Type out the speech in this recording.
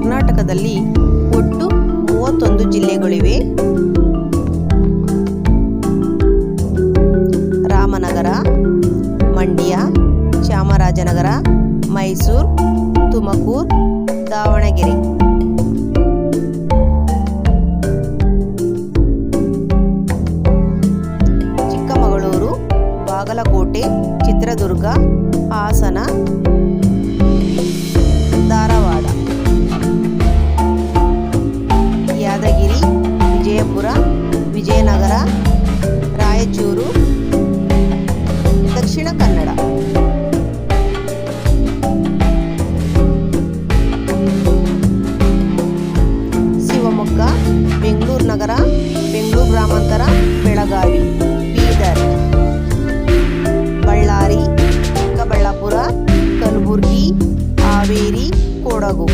ಕರ್ನಾಟಕದಲ್ಲಿ ಒಟ್ಟು ಮೂವತ್ತೊಂದು ಜಿಲ್ಲೆಗಳಿವೆ. ರಾಮನಗರ ಮಂಡ್ಯ ಚಾಮರಾಜನಗರ ಮೈಸೂರು ತುಮಕೂರು ದಾವಣಗೆರೆ. ಚಿಕ್ಕಮಗಳೂರು ಬಾಗಲಕೋಟೆ ಚಿತ್ರದುರ್ಗ ಹಾಸನ ವಿಜಯನಗರ, ರಾಯಚೂರು, ದಕ್ಷಿಣ ಕನ್ನಡ. ಶಿವಮೊಗ್ಗ, ಬೆಂಗಳೂರು ನಗರ, ಬೆಂಗಳೂರು ಗ್ರಾಮಾಂತರ, ಬೆಳಗಾವಿ, ಬೀದರ್. ಬಳ್ಳಾರಿ, ಚಿಕ್ಕಬಳ್ಳಾಪುರ, ಕಲಬುರಗಿ, ಹಾವೇರಿ, ಕೊಡಗು.